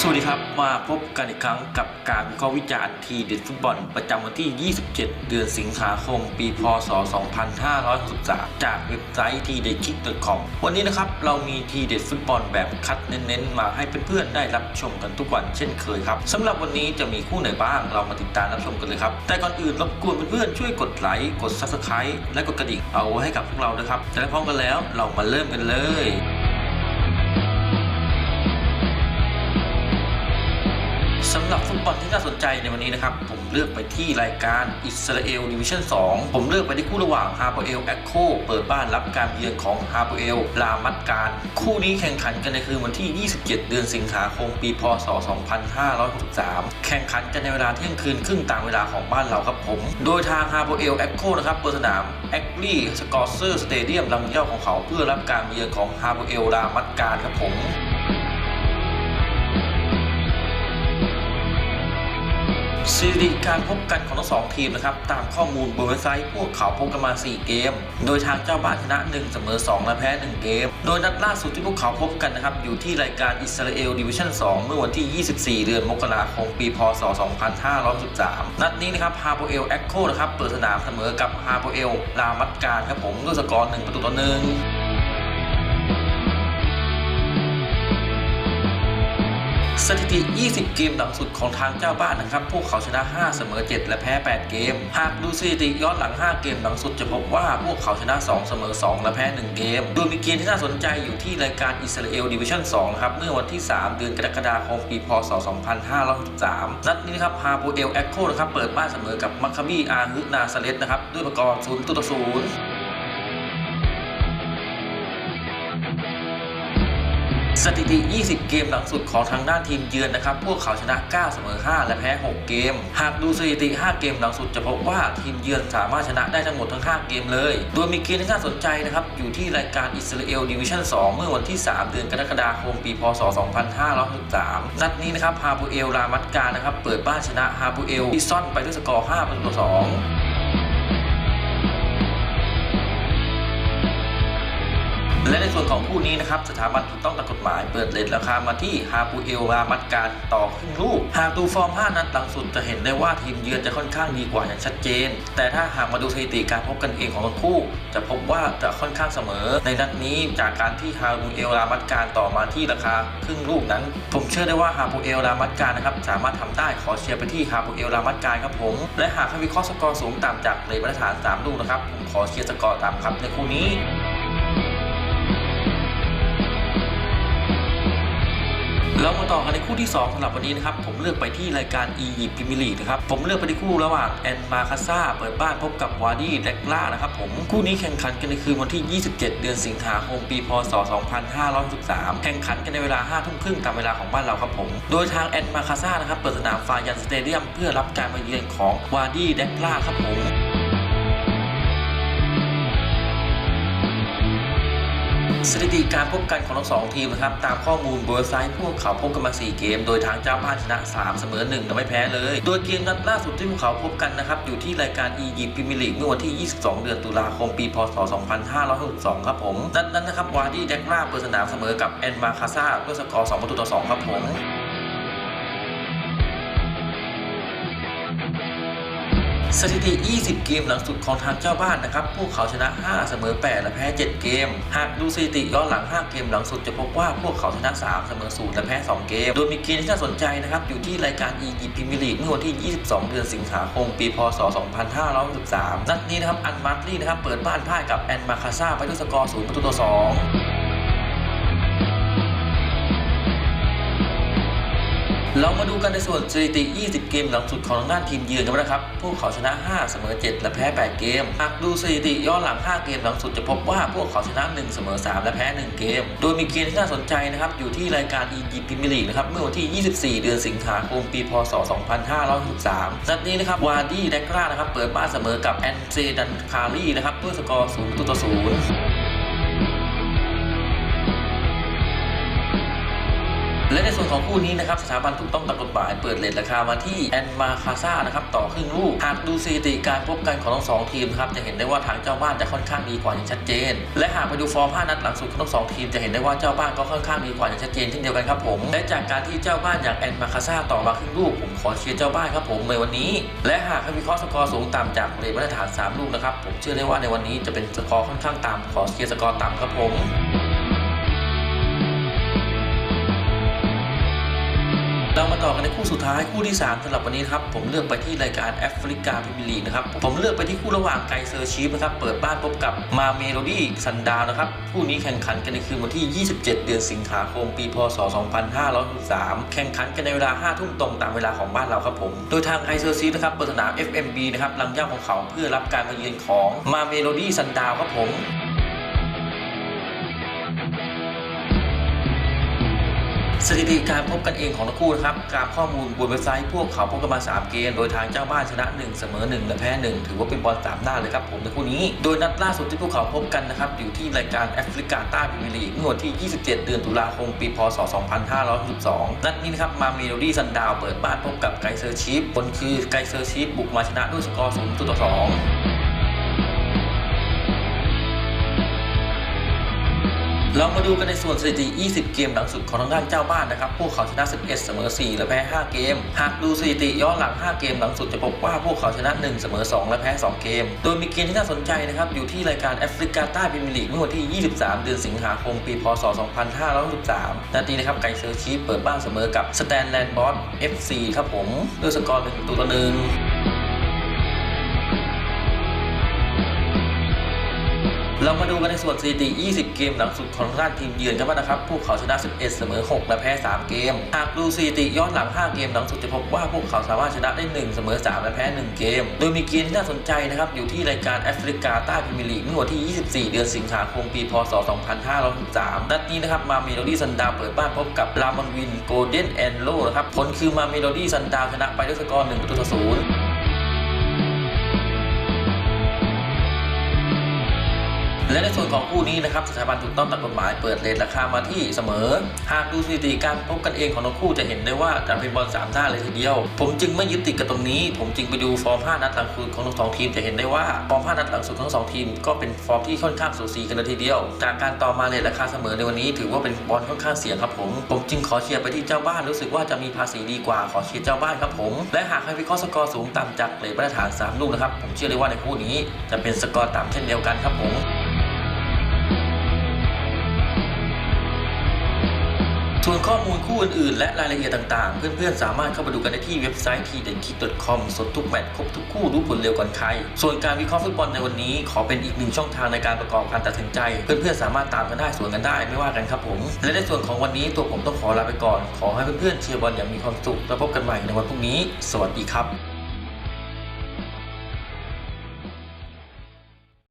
สวัสดีครับ มาพบกันอีกครั้งกับการวิเคราะห์วิจารณ์ทีเด็ดฟุตบอล ประจำวันที่ 27 เดือนสิงหาคม ปี พศ 2563 จากเว็บไซต์ทีเด็ดคิก .com วันนี้นะครับ เรามีทีเด็ดฟุตบอลแบบคัดเน้นๆ มาให้เพื่อนๆ ได้รับชมกันทุกวันเช่นเคยครับสำหรับวันนี้จะมีคู่ไหนบ้างเรามาติดตามรับชมกันเลยครับ แต่ก่อนอื่นรบกวนเพื่อนๆช่วยกดไลค์กด Subscribe และกดกระดิ่งเอาไว้ให้กับพวกเราด้วยครับแต่พร้อมกันแล้วเรามาเริ่มกันเลย สำหรับฟุตบอลที่น่าสนใจในวันนี้นะครับ ผมเลือกไปที่รายการอิสราเอลดิวิชั่น 2 ผมเลือกไปที่คู่ระหว่างฮาร์เบเอลแอคโคเปิดบ้านรับการเยือนของฮาร์เบเอลลามัดการ คู่นี้แข่งขันกันในคืนวันที่ 27 เดือนสิงหาคมปี พศ 2563 แข่งขันกันในเวลาเที่ยงคืนครึ่งตามเวลาของบ้านเราครับผม โดยทางฮาร์เบเอลแอคโคนะครับเปิดสนามแอคลีสกอร์เซอร์สเตเดียมลำเย่าของเขาเพื่อรับการเยือนของฮาร์เบเอลลามัดการครับผม ซีรีส์การพบกันของทั้งสองทีมนะครับตามข้อมูลบนเว็บไซต์พวกเขาพบกันมา 4 เกม โดยทางเจ้าบ้านชนะ1เสมอ2และแพ้ 1 เกม โดยนัดล่าสุดที่พวกเขาพบกันนะครับอยู่ที่รายการอิสราเอลดิวิชั่น 2 เมื่อวันที่ 24 เดือนมกราคมปีพศ 2513 นัดนี้นะครับฮาโปเอลแอคโคนะครับเปิดสนามเสมอกับฮาโปเอลรามัดการครับผมด้วยสกอร์1ประตูต่อ1 สถิติ 20 เกมหลังสุดของทางเจ้าบ้านนะครับ พวกเขาชนะ 5 เสมอ 7 และแพ้ 8 เกม หากดูสถิติย้อนหลัง 5 เกมหลังสุดจะพบว่าพวกเขาชนะ 2 เสมอ 2 และแพ้ 1 เกม โดยมีเกมที่น่าสนใจอยู่ที่รายการอิสราเอลดิวิชั่น2นะครับ เมื่อวันที่ 3 เดือนกรกฎาคมปี พศ 2563 นัดนี้นะครับฮาโบเอลแอคโคนะครับ เปิดบ้านเสมอกับมัคคาบีอาฮึนาซาเลสนะครับ ด้วยประกอบ0ต่อ0 สถิติ 20 เกมหลังสุดของทางด้านทีมเยือนนะครับ พวกเขาชนะ 9 เสมอ 5 และแพ้ 6 เกม หากดูสถิติ 5 เกมหลังสุดจะพบว่าทีมเยือนสามารถชนะได้ทั้งหมดทั้ง 5 เกมเลย โดยมีเกมที่น่าสนใจนะครับ อยู่ที่รายการอิสราเอลดิวิชั่น 2 เมื่อวันที่ 3 เดือนกรกฎาคม ปี พศ 2563 นัดนี้นะครับฮาบูเอล รามัดการนะครับ เปิดบ้านชนะฮาบูเอลที่ซ่อนไปด้วยสกอร์ 5 ประตูต่อ 2 และในส่วนของคู่นี้นะครับสถาบันถูกต้องตามกฎหมายเปิดเลทราคามาที่ฮาปูเอลรามัดการต่อครึ่งลูก หากดูฟอร์ม 5 นัดหลังสุดจะเห็นได้ว่าทีมเยือนจะค่อนข้างดีกว่าอย่างชัดเจน แต่ถ้าหากมาดูสถิติการพบกันเองของทั้งคู่ จะพบว่าจะค่อนข้างเสมอ ในนัดนี้จากการที่ฮาปูเอลรามัดการต่อมาที่ราคาครึ่งลูกนั้น ผมเชื่อได้ว่าฮาปูเอลรามัดการนะครับสามารถทำได้ขอเชียร์ไปที่ฮาปูเอลรามัดการครับผมและหากให้วิเคราะห์สกอร์สูงต่ำจากเลทมาตรฐาน3ลูกนะครับผมขอเชียร์สกอร์ต่ำครับในคู่นี้ เรามาต่อกันในคู่ที่ 2สำหรับวันนี้นะครับ ผมเลือกไปที่รายการอียิปต์พรีเมียร์ลีนะครับ ผมเลือกไปที่คู่ระหว่างแอนมาคาซาเปิดบ้านพบกับวาดี้แดกล่านะครับผม คู่นี้แข่งขันกันในคืนวันที่ 27 เดือนสิงหาคมปี พศ 2513แข่งขันกันในเวลา 5 ทุ่มครึ่งตามเวลาของบ้านเราครับผม โดยทางแอนมาคาซานะครับเปิดสนามฟายันสเตเดียมเพื่อรับการมาเยือนของวาดี้แดกล่าครับผม สถิติการพบกันของทั้งสองทีมนะครับตามข้อมูลบนเว็บไซต์พวกเขาพบกันมา 4 เกม โดยทางเจ้าบ้านชนะ 3 เสมอ1และไม่แพ้เลย โดยเกมนัดล่าสุดที่พวกเขาพบกันนะครับอยู่ที่รายการอียิปต์พรีเมียร์ลีกเมื่อวันที่ 22 เดือนตุลาคมปีพศ 2562 ครับผมนัดนั้นนะครับวาดี้แดกล่าเปิดสนามเสมอกับแอนมาคาซาด้วยสกอร์ 2 ประตูต่อ 2 ครับผม สถิติ 20 เกมหลังสุดของทางเจ้าบ้านนะครับ พวกเขาชนะ 5 เสมอ 8 และแพ้ 7 เกม หากดูสถิติย้อนหลัง 5 เกมหลังสุดจะพบว่าพวกเขาชนะ 3 เสมอ 0 และแพ้ 2 เกม โดยมีเกมที่น่าสนใจนะครับ อยู่ที่รายการอียิปต์พรีเมียร์ลีกเมื่อวันที่ 22 เดือนสิงหาคม ปี พศ 2563 นัดนี้นะครับ อันมาร์ตลี่นะครับ เปิดบ้านพ่ายกับแอนมาคาซาไปด้วยสกอร์ 0 ประตูต่อ 2 เรามาดูกันในส่วนสถิติ 20 เกมหลังสุดของทางด้านทีมเยือนกันนะครับ พวกเขาชนะ 5 เสมอ 7 และแพ้ 8 เกม หากดูสถิติย้อนหลัง 5 เกมหลังสุดจะพบว่าพวกเขาชนะ 1 เสมอ 3 และแพ้ 1 เกม โดยมีเกมที่น่าสนใจนะครับ อยู่ที่รายการอียิปต์พรีเมียร์ลีกนะครับ เมื่อวันที่ 24 เดือนสิงหาคม ปี พศ 2563 นัดนี้นะครับ วาดี้แดกรานะครับ เปิดบ้านเสมอกับแอนเซดันคารีนะครับด้วยสกอร์ 0 ต่อ 0 และในส่วนของคู่นี้นะครับสถาบันถูกต้องตามกฎหมายเปิดเลทราคามาที่แอนมาคาซ่านะครับต่อครึ่งลูกหากดูสถิติการพบกันของทั้งสองทีมครับจะเห็นได้ว่าทางเจ้าบ้านจะค่อนข้างดีกว่าอย่างชัดเจน และหากไปดูฟอร์ม5นัดหลังสุดของทั้งสองทีมจะเห็นได้ว่าเจ้าบ้านก็ค่อนข้างดีกว่าอย่างชัดเจนเช่นเดียวกันครับผมและจากการที่เจ้าบ้านอย่างแอนมาคาซ่าต่อมาครึ่งลูกผมขอเชียร์เจ้าบ้านครับผมในวันนี้ และหากให้วิเคราะห์สกอร์สูงต่ำจากเลทมาตรฐาน 3 ลูกนะครับผมเชื่อได้ว่าในวันนี้จะเป็นสกอร์ค่อนข้างต่ำขอเชียร์สกอร์ต่ำครับผม เรามาต่อกันในคู่สุดท้ายคู่ที่ 3สำหรับวันนี้ครับผมเลือกไปที่รายการแอฟริกาพรีเมียร์ลีกนะครับผมเลือกไปที่คู่ระหว่างไกเซอร์ชีฟนะครับเปิดบ้านพบกับมาเมโลดี้ซันดาวนะครับคู่นี้แข่งขันกันในคืนวันที่ 27 เดือนสิงหาคมปีพศ 2563 แข่งขันกันในเวลา 5 ทุ่มตรงตามเวลาของบ้านเราครับผม โดยทางไกเซอร์ชีฟนะครับเปิดสนาม FMB นะครับลังย่าของเขาเพื่อรับการมาเยือนของมาเมโลดี้ซันดาวครับผม สถิติการพบกันเองของทั้งคู่นะครับตามข้อมูลบนเว็บไซต์พวกเขาพบกันมา 3 เกม โดยทางเจ้าบ้านชนะ 1 เสมอ 1 และแพ้ 1 ถือว่าเป็นบอลสามหน้าเลยครับผมในคู่นี้ โดยนัดล่าสุดที่พวกเขาพบกันนะครับอยู่ที่รายการแอฟริกาใต้พรีเมียร์ลีเมื่อวันที่ 27 เดือนตุลาคมปี พศ 2562 นัดนี้นะครับมาเมโลดี้ซันดาวเปิดบ้านพบกับไกเซอร์ชีฟผลคือไกเซอร์ชีฟบุกมาชนะด้วยสกอร์0ต่อ2 เรามาดูกันในส่วนสถิติ 20 เกมหลังสุดของทางด้านเจ้าบ้านนะครับ พวกเขาชนะ 11 เสมอ 4 และแพ้ 5 เกม หากดูสถิติย้อนหลัง 5 เกมหลังสุดจะพบว่าพวกเขาชนะ 1 เสมอ 2 และแพ้ 2 เกม โดยมีเกมที่น่าสนใจนะครับ อยู่ที่รายการแอฟริกาใต้พรีเมียร์ลีกเมื่อวันที่ 23 เดือนสิงหาคม ปี พศ 2563 นาทีนะครับไก่เซอร์ชีฟเปิดบ้านเสมอกับสแตนแลนด์บอสเอฟซีครับผม ด้วยสกอร์1ประตูต่อ1 เรามาดูกันในส่วนสถิติ 20 เกมหลังสุดของทางานทีมเยือนกันบ้างนะครับ พวกเขาชนะ 11 เสมอ 6 และแพ้ 3 เกม หากดูสถิติย้อนหลัง 5 เกมหลังสุดจะพบว่าพวกเขาสามารถชนะได้ 1 เสมอ 3 และแพ้ 1 เกม โดยมีเกมที่น่าสนใจนะครับ อยู่ที่รายการแอฟริกาใต้พรีเมียร์ลีกเมื่อวันที่ 24 เดือนสิงหาคม ปี พศ 2563 นัดนี้นะครับ มาเมโลดี้ซันดาเปิดบ้านพบกับรามอนวินโกลเด้นแอนโลนะครับ ผลคือมาเมโลดี้ซันดาชนะไปด้วยสกอร์1ประตูต่อ0 และในส่วนของคู่นี้นะครับสถาบันถูกต้องตามกฎหมายเปิดเลทราคามาที่เสมอ หากดูสถิติการพบกันเองของทั้งคู่จะเห็นได้ว่าจะเป็นบอลสามหน้าเลยทีเดียว ผมจึงไม่ยึดติดกับตรงนี้ ผมจึงไปดูฟอร์ม 5 นัดหลังสุดของทั้งสองทีมจะเห็นได้ว่าฟอร์ม 5 นัดหลังสุดของทั้งสองทีม ก็เป็นฟอร์มที่ค่อนข้างสูสีกันเลยทีเดียว จากการต่อมาเลทราคาเสมอในวันนี้ ถือว่าเป็นบอลค่อนข้างเสี่ยงครับผม ผมจึงขอเชียร์ไปที่เจ้าบ้านรู้สึกว่าจะมีภาษีดีกว่าขอเชียร์เจ้าบ้านครับผม และหากให้วิเคราะห์สกอร์สูงต่ำจากเลทมาตรฐานสามลูกนะครับผมเชื่อได้ว่าในคู่นี้จะเป็นสกอร์ต่ำเช่นเดียวกันครับผม ส่วนข้อมูลคู่อื่นๆ และรายละเอียดต่างๆ เพื่อนๆ สามารถเข้าไปดูกันได้ที่เว็บไซต์ทีเด่นคิด .com สดทุกแมตช์ครบทุกคู่รู้ผลเร็วก่อนใคร ส่วนการวิเคราะห์ฟุตบอลในวันนี้ ขอเป็นอีกหนึ่งช่องทางในการประกอบการตัดสินใจ เพื่อนๆ สามารถตามกันได้สวนกันได้ไม่ว่ากันครับผม และในส่วนของวันนี้ตัวผมต้องขอลาไปก่อน ขอให้เพื่อนๆเชียร์บอลอย่างมีความสุขแล้วพบกันใหม่ในวันพรุ่งนี้ สวัสดีครับ